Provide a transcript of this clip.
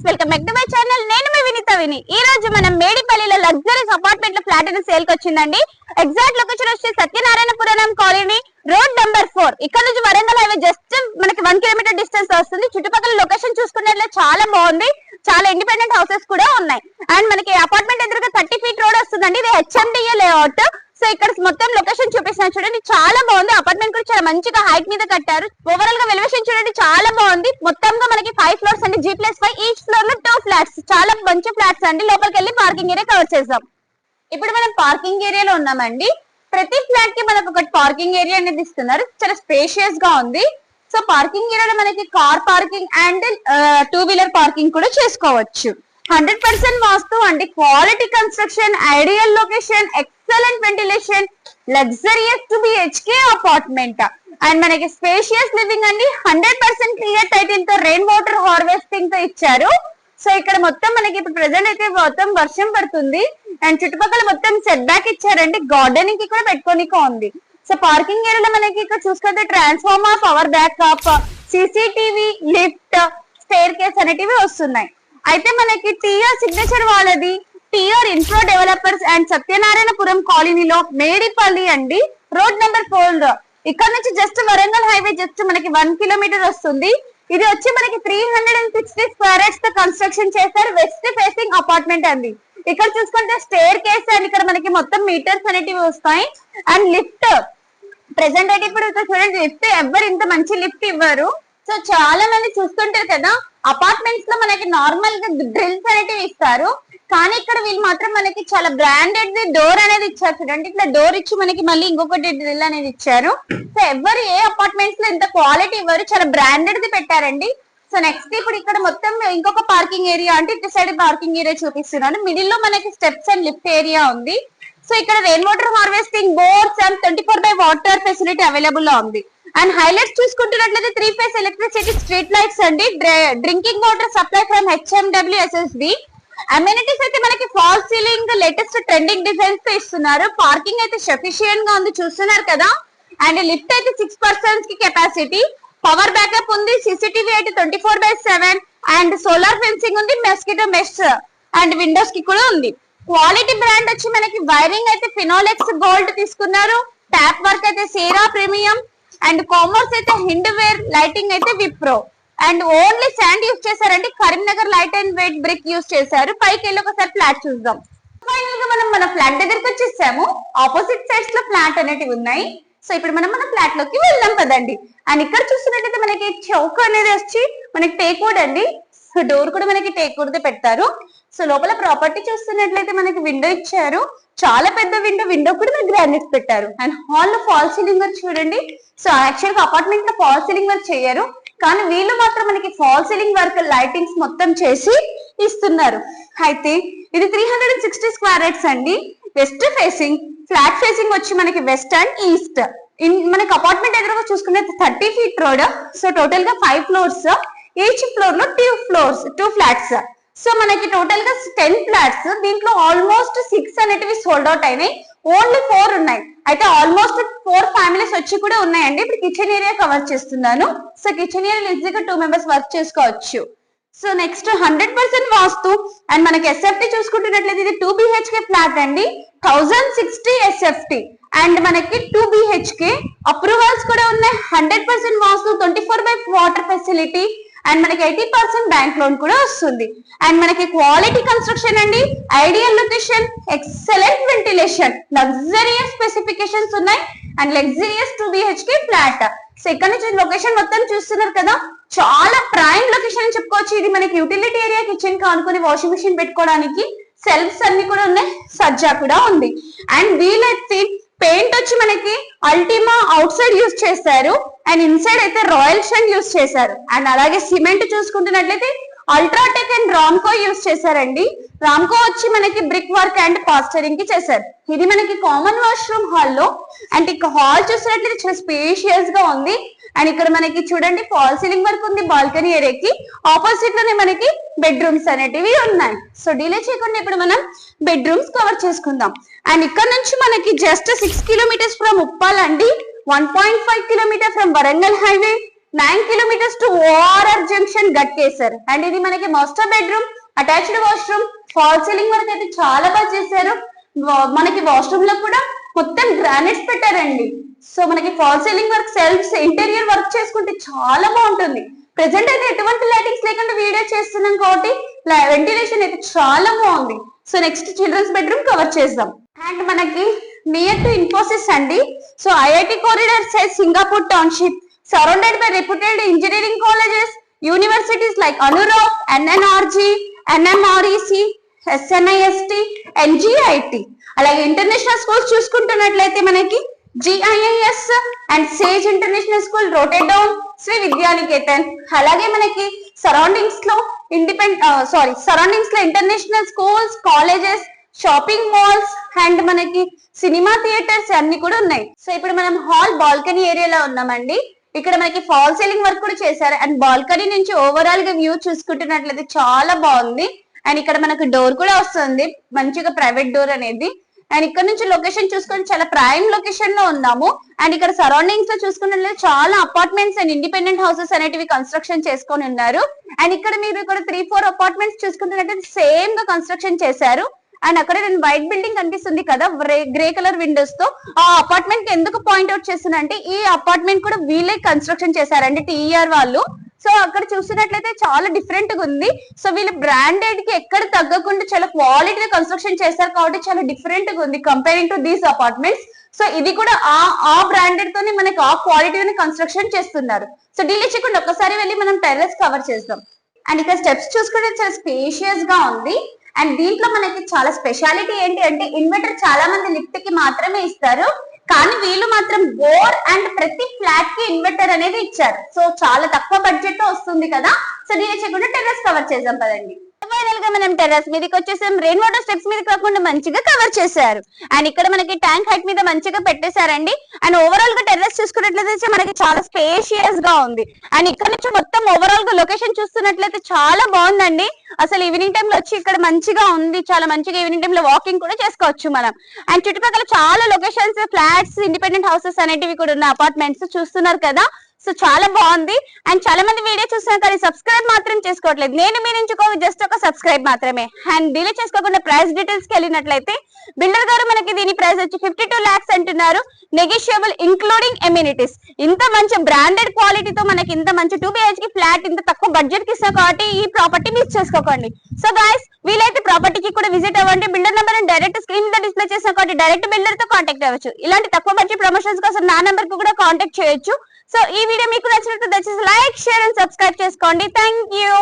Guys welcome back to my channel నేను మీ వినీత విని. ఈ రోజు మనం మేడిపల్లిలో లగ్జరీస్ అపార్ట్మెంట్లో ఫ్లాట్ అనేది సేల్కి వచ్చిందండి. ఎగ్జాక్ట్ లొకేషన్ వచ్చి Satyanarayanapuram colony road number four ఇక్కడ నుంచి వరంగల్ హైవే జస్ట్ మనకి వన్ కిలోమీటర్ డిస్టెన్స్ వస్తుంది. చుట్టుపక్కల లొకేషన్ చూసుకున్నట్లే చాలా బాగుంది. చాలా ఇండిపెండెంట్ హౌసెస్ కూడా ఉన్నాయి. అండ్ మనకి అపార్ట్మెంట్ ఎదురుగా థర్టీ ఫీట్ రోడ్ వస్తుందండి. ఇది హెచ్ఎండిఏ లేఅవుట్ సో ఇక్కడ మొత్తం లొకేషన్ చూపిస్తున్నాను చూడండి చాలా బాగుంది. అపార్ట్మెంట్ కూడా చాలా మంచిగా హైట్ మీద కట్టారు. ఓవరాల్గా వెలివేషన్ చూడండి చాలా బాగుంది. మొత్తంగా మనకి ఫైవ్ ఫ్లోర్స్ అండి. జీ ప్లస్ ఫైవ్ ఈచ్ ఫ్లోర్లో టూ ఫ్లాట్స్ చాలా మంచి ఫ్లాట్స్ అండి. లోపలికి వెళ్ళి పార్కింగ్ ఏరియా కవర్ చేద్దాం. ఇప్పుడు మనం పార్కింగ్ ఏరియాలో ఉన్నామండి. ప్రతి ఫ్లాట్కి మనకు ఒక పార్కింగ్ ఏరియా అనేది ఇస్తున్నారు. చాలా స్పేషియస్గా ఉంది. సో పార్కింగ్ ఏరియాలో మనకి car parking and two wheeler parking కూడా చేసుకోవచ్చు. హండ్రెడ్ పర్సెంట్ వాస్తు అండి. Quality construction ideal location excellent ventilation luxurious two BHK apartment. And మనకి స్పేషియస్ లివింగ్ అండి హండ్రెడ్ పర్సెంట్ క్లియర్ టైటిల్తో రెయిన్ వాటర్ హార్వెస్టింగ్తో ఇచ్చారు. సో ఇక్కడ మొత్తం మనకి ఇప్పుడు ప్రెసెంట్ అయితే మొత్తం వర్షం పడుతుంది. అండ్ చుట్టుపక్కల మొత్తం సెట్ బ్యాక్ ఇచ్చారండి. గార్డెనింగ్కి కూడా పెట్టుకోనిక ఉంది. సో పార్కింగ్ ఏరియాలో మనకి ఇక్కడ చూసుకుంటే transformer power backup CCTV lift staircase అనేటివి వస్తున్నాయి. అయితే మనకి టీఆర్ సిగ్నేచర్ వాళ్ళది. TR infra developers and Satyanarayanapuram కాలనీలో మేడిపల్లి అండి. రోడ్ నెంబర్ ఫోర్ ఇక్కడ నుంచి జస్ట్ వరంగల్ హైవే జస్ట్ మనకి వన్ కిలోమీటర్ వస్తుంది. ఇది వచ్చి మనకి three hundred and sixty square యార్డ్స్తో construction చేశారు. వెస్ట్ ఫేసింగ్ అపార్ట్మెంట్ అండి. ఇక్కడ చూసుకుంటే స్టేర్ కేస్ అండ్. ఇక్కడ మనకి మొత్తం మీటర్స్ అనేటివి వస్తాయి. అండ్ లిఫ్ట్ ప్రెసెంట్ అయితే ఇప్పుడు చూడండి లిఫ్ట్ ఎవ్వరు ఇంత మంచి లిఫ్ట్ ఇవ్వరు. సో చాలా మంది చూస్తుంటారు కదా. అపార్ట్మెంట్స్లో మనకి నార్మల్గా డ్రిల్స్ అనేటివి ఇస్తారు. కానీ ఇక్కడ వీళ్ళు మాత్రం మనకి చాలా బ్రాండెడ్ డోర్ అనేది ఇచ్చారు చూడండి. ఇట్లా డోర్ ఇచ్చి మనకి మళ్ళీ ఇంకొకటి డ్రిల్ అనేది ఇచ్చారు. సో ఎవరు ఏ అపార్ట్మెంట్స్లో ఇంత క్వాలిటీ ఇవ్వరు చాలా బ్రాండెడ్ ది పెట్టారండి. సో నెక్స్ట్ ఇప్పుడు ఇక్కడ మొత్తం ఇంకొక పార్కింగ్ ఏరియా అంటే ఇటు సైడ్ పార్కింగ్ ఏరియా చూపిస్తున్నాను. మిడిల్లో మనకి స్టెప్స్ అండ్ లిఫ్ట్ ఏరియా ఉంది. సో ఇక్కడ rain water harvesting boards and twenty four by water facility అవైలబుల్లో ఉంది. And highlights చూసుకుంటున్నట్లయితే three phase electricity street lights అండి. Drinking water supply from HMWSSB amenities అయితే మనకి ఫాల్ సీలింగ్ లేటెస్ట్ ట్రెండింగ్ డిజైన్స్తో ఇస్తున్నారు. Parking అయితే సఫిషియెంట్గా ఉంది చూస్తున్నారు కదా. అండ్ లిఫ్ట్ అయితే సిక్స్ పర్సన్స్కి కెపాసిటీ పవర్ బ్యాకప్ ఉంది సిసిటీవీ అయితే twenty four by seven and solar fencing ఉంది మెస్కిటో మెష్ అండ్ విండోస్కి కూడా ఉంది. క్వాలిటీ బ్రాండ్ వచ్చి మనకి వైరింగ్ అయితే ఫినోలెక్స్ గోల్డ్ తీసుకున్నారు. ట్యాప్ వర్క్ అయితే సేరా ప్రీమియం అండ్ కామర్స్ అయితే హిండ్ వేర్ లైటింగ్ అయితే Wipro and only sand use చేశారంటే Karimnagar light and weight brick use చేశారు. పైకి వెళ్ళి ఒకసారి ఫ్లాట్ చూద్దాం. ఫైనల్గా మనం మన ఫ్లాట్ దగ్గరికి వచ్చేసాము. ఆపోజిట్ సైడ్స్లో ఫ్లాట్ అనేటివి ఉన్నాయి. సో ఇప్పుడు మనం మన ఫ్లాట్లోకి వెళ్దాం కదండి అండ్ ఇక్కడ చూస్తున్నట్టయితే మనకి చౌక అనేది వచ్చి మనకి టేక్ అండి. సో డోర్ కూడా మనకి టేక్ వుడ్ పెడతారు. సో లోపల ప్రాపర్టీ చూస్తున్నట్లయితే మనకి విండో ఇచ్చారు. చాలా పెద్ద విండో విండో కూడా మనకి గ్రానైట్స్ పెట్టారు. అండ్ హాల్లో ఫాల్ సీలింగ్ వర్క్ చూడండి. సో యాక్చువల్గా అపార్ట్మెంట్లో ఫాల్ సీలింగ్ వర్క్ చేయరు. కానీ వీళ్ళు మాత్రం మనకి ఫాల్ సీలింగ్ వర్క్ లైటింగ్స్ మొత్తం చేసి ఇస్తున్నారు. అయితే ఇది three hundred and sixty square yards అండి. వెస్ట్ ఫేసింగ్ ఫ్లాట్ ఫేసింగ్ వచ్చి మనకి వెస్ట్ అండ్ ఈస్ట్ మనకి అపార్ట్మెంట్ ఎదురుగా చూసుకునే థర్టీ ఫీట్ రోడ్ సో టోటల్గా ఫైవ్ ఫ్లోర్స్ ఈచ్ ఫ్లోర్లో two floors two flats so మనకి టోటల్గా టెన్ ఫ్లాట్స్ దీంట్లో ఆల్మోస్ట్ సిక్స్ అనేటివి సోల్డ్ అవుట్ అయినాయి. ఓన్లీ ఫోర్ ఉన్నాయి. అయితే ఆల్మోస్ట్ ఫోర్ ఫ్యామిలీస్ వచ్చి కూడా ఉన్నాయండి. ఇప్పుడు కిచెన్ ఏరియా కవర్ చేస్తున్నాను. సో కిచెన్ ఏరియా ఈజీగా టూ మెంబర్స్ వర్క్ చేసుకోవచ్చు. So next hundred percent vastu. And మనకి ఎస్ఎఫ్టీ చూసుకుంటున్నట్లయితే ఇది టూ బిహెచ్కే ఫ్లాట్ అండి. థౌజండ్ సిక్స్టీ ఎస్ఎఫ్టీ అండ్ మనకి టూ బిహెచ్కే అప్రూవల్స్ కూడా ఉన్నాయి. Hundred percent vastu twenty four by water facility and మనకి ఎయిటీ పర్సెంట్ బ్యాంక్ లోన్ కూడా వస్తుంది. అండ్ మనకి క్వాలిటీ కన్స్ట్రక్షన్ అండి ideal location excellent ventilation luxurious specifications ఉన్నాయి. And luxurious two BHK flat so ఇక్కడ నుంచి లొకేషన్ మొత్తం చూస్తున్నారు కదా. చాలా ప్రైమ్ లొకేషన్ అని చెప్పుకోవచ్చు. ఇది మనకి యూటిలిటీ ఏరియా కిచెన్ కానుకొని వాషింగ్ మిషన్ పెట్టుకోవడానికి. సెల్ఫ్స్ అన్ని కూడా ఉన్నాయి. సజ్జా కూడా ఉంది. అండ్ వీలైతే పెయింట్ వచ్చి మనకి అల్టిమా అవుట్ సైడ్ యూస్ చేశారు అండ్ ఇన్సైడ్ అయితే రాయల్ షన్ యూస్ చేశారు. అండ్ అలాగే సిమెంట్ చూసుకుంటున్నట్లయితే అల్ట్రాటెక్ అండ్ రామ్కో యూస్ చేశారండి. రామ్కో వచ్చి మనకి బ్రిక్ వర్క్ అండ్ పాస్టరింగ్కి చేశారు. ఇది మనకి కామన్ వాష్రూమ్ హాల్లో అండ్ ఇక హాల్ చూసినట్లయితే చాలా స్పేషియస్గా ఉంది. అండ్ ఇక్కడ మనకి చూడండి ఫాల్ సీలింగ్ వర్క్ ఉంది బాల్కనీ ఏరియాకి ఆపోజిట్లోనే మనకి బెడ్రూమ్స్ అనేటివి ఉన్నాయి. సో డిలే చేయకుండా ఇప్పుడు మనం బెడ్రూమ్స్ కవర్ చేసుకుందాం. అండ్ ఇక్కడ నుంచి మనకి just six kilometres from Uppal అండి one point five kilometre from Warangal highway nine kilometres to ORR junction గట్టేశారు. And ఇది మనకి master bedroom attached washroom fall ceiling వరకు అయితే చాలా బాగా చేశారు. మనకి వాష్రూమ్లో కూడా మొత్తం గ్రానైట్స్ పెట్టారండి. సో మనకి fall ceiling work shelves interior work చేసుకుంటే చాలా బాగుంటుంది. ప్రెసెంట్ అయితే ఎటువంటి లైటింగ్స్ లేకుండా వీడియో చేస్తున్నాం కాబట్టి వెంటిలేషన్ అయితే చాలా బాగుంది. So next children's bedroom cover చేద్దాం. అండ్ మనకి నియర్ టు ఇన్ఫోసిస్ అండి. So IIT corridor size Singapore township surrounded by reputed engineering colleges universities like Anurag NNRG NMREC SNIST NGIT అలాగే ఇంటర్నేషనల్ స్కూల్స్ చూసుకుంటున్నట్లయితే మనకి GIS and Sage international school రోటెడౌన్ Shri Vidyanikethan అలాగే మనకి సరౌండింగ్స్లో ఇండిపెండ్ సారీ సరౌండింగ్స్లో international schools colleges shopping malls and మనకి cinema theatres అన్ని కూడా ఉన్నాయి. సో ఇప్పుడు మనం హాల్ బాల్కనీ ఏరియాలో ఉన్నామండి. ఇక్కడ మనకి ఫాల్ సీలింగ్ వర్క్ కూడా చేశారు. అండ్ బాల్కనీ నుంచి ఓవరాల్గా వ్యూ చూసుకుంటున్నట్లయితే చాలా బాగుంది. అండ్ ఇక్కడ మనకు డోర్ కూడా వస్తుంది. మంచిగా ప్రైవేట్ డోర్ అనేది. అండ్ ఇక్కడ నుంచి లొకేషన్ చూసుకొని చాలా ప్రైమ్ లొకేషన్లో ఉన్నాము. అండ్ ఇక్కడ సరౌండింగ్స్లో చూసుకున్నట్లయితే చాలా అపార్ట్మెంట్స్ అండ్ ఇండిపెండెంట్ హౌసెస్ అనేటివి కన్స్ట్రక్షన్ చేసుకొని ఉన్నారు. అండ్ ఇక్కడ మీరు ఇక్కడ త్రీ ఫోర్ అపార్ట్మెంట్స్ చూసుకున్నట్లయితే సేమ్గా కన్స్ట్రక్షన్ చేశారు. అండ్ అక్కడ నేను వైట్ బిల్డింగ్ కనిపిస్తుంది కదా గ్రే కలర్ విండోస్తో. ఆ అపార్ట్మెంట్కి ఎందుకు పాయింట్ అవుట్ చేస్తున్నా అంటే ఈ అపార్ట్మెంట్ కూడా వీళ్ళే కన్స్ట్రక్షన్ చేశారండి టీఆర్ వాళ్ళు. సో అక్కడ చూసినట్లయితే చాలా డిఫరెంట్గా ఉంది. సో వీళ్ళు బ్రాండెడ్కి ఎక్కడ తగ్గకుండా చాలా క్వాలిటీ కన్స్ట్రక్షన్ చేశారు కాబట్టి చాలా డిఫరెంట్గా ఉంది comparing to these apartments so ఇది కూడా ఆ ఆ బ్రాండెడ్ తోనే మనకి ఆ క్వాలిటీని కన్స్ట్రక్షన్ చేస్తున్నారు. సో డిలే చేయకుండా ఒక్కసారి వెళ్ళి మనం టెర్రస్ కవర్ చేద్దాం. అండ్ ఇక్కడ స్టెప్స్ చూసుకుంటే చాలా స్పేషియస్గా ఉంది. అండ్ దీంట్లో మనకి చాలా స్పెషాలిటీ ఏంటి అంటే ఇన్వర్టర్ చాలా మంది లిఫ్ట్కి మాత్రమే ఇస్తారు. కానీ వీళ్ళు మాత్రం బోర్ అండ్ ప్రతి ఫ్లాట్కి ఇన్వర్టర్ అనేది ఇచ్చారు. సో చాలా తక్కువ బడ్జెట్తో వస్తుంది కదా. సో దీని చేయకుండా టెర్రస్ కవర్ చేద్దాం పదండి. మనం టెర్రస్ మీదకి వచ్చేసాం. రెయిన్ వాటర్ స్టెప్స్ మీద కాకుండా మంచిగా కవర్ చేశారు. అండ్ ఇక్కడ మనకి ట్యాంక్ హైట్ మీద మంచిగా పెట్టేశారండి. అండ్ ఓవరాల్గా టెర్రస్ చూసుకున్నట్లయితే మనకి చాలా స్పేషియస్గా ఉంది. అండ్ ఇక్కడ నుంచి మొత్తం ఓవరాల్గా లొకేషన్ చూస్తున్నట్లయితే చాలా బాగుందండి. అసలు ఈవినింగ్ టైం లో వచ్చి ఇక్కడ మంచిగా ఉంది. చాలా మంచిగా ఈవినింగ్ టైం లో వాకింగ్ కూడా చేసుకోవచ్చు మనం. అండ్ చుట్టుపక్కల చాలా లొకేషన్స్ ఫ్లాట్స్ ఇండిపెండెంట్ హౌసెస్ అనేటివి కూడా ఉన్న అపార్ట్మెంట్స్ చూస్తున్నారు కదా. సో చాలా బాగుంది. అండ్ చాలా మంది వీడియో చూస్తున్నారు కానీ సబ్స్క్రైబ్ మాత్రం చేసుకోవట్లేదు. నేను మీరు నుంచి జస్ట్ ఒక సబ్స్క్రైబ్ మాత్రమే. అండ్ డిలే చేసుకోకుండా ప్రైస్ డీటెయిల్స్కి వెళ్ళినట్లయితే బిల్డర్ గారు మనకి దీని ప్రైస్ వచ్చి ఫిఫ్టీ టూ లాక్స్ అంటున్నారు. నెగిషియబుల్ ఇంక్లూడింగ్ ఎమ్యూనిటీస్ ఇంత మంచి బ్రాండెడ్ క్వాలిటీతో మనకి ఇంత మంచి టూ బిహెచ్కి ఫ్లాట్ ఇంత తక్కువ బడ్జెట్కి ఇస్తాం కాబట్టి ఈ ప్రాపర్టీ మిస్ చేసుకోకండి. సో గాయస్ వీలైతే ప్రాపర్టీకి కూడా విజిట్ అవ్వండి. బిల్డర్ నెంబర్ డైరెక్ట్ స్క్రీన్ మీద డిస్ప్లే చేసిన కాబట్టి డైరెక్ట్ బిల్డర్తో కాంటాక్ట్ అవ్వచ్చు. ఇలాంటి తక్కువ బడ్జెట్ ప్రమోషన్స్ కోసం నా నెంబర్కు కూడా కాంటాక్ట్ చేయొచ్చు. సో ఈ వీడియో మీకు నచ్చినట్టు దయచేసి లైక్ షేర్ అండ్ సబ్స్క్రైబ్ చేసుకోండి. Thank you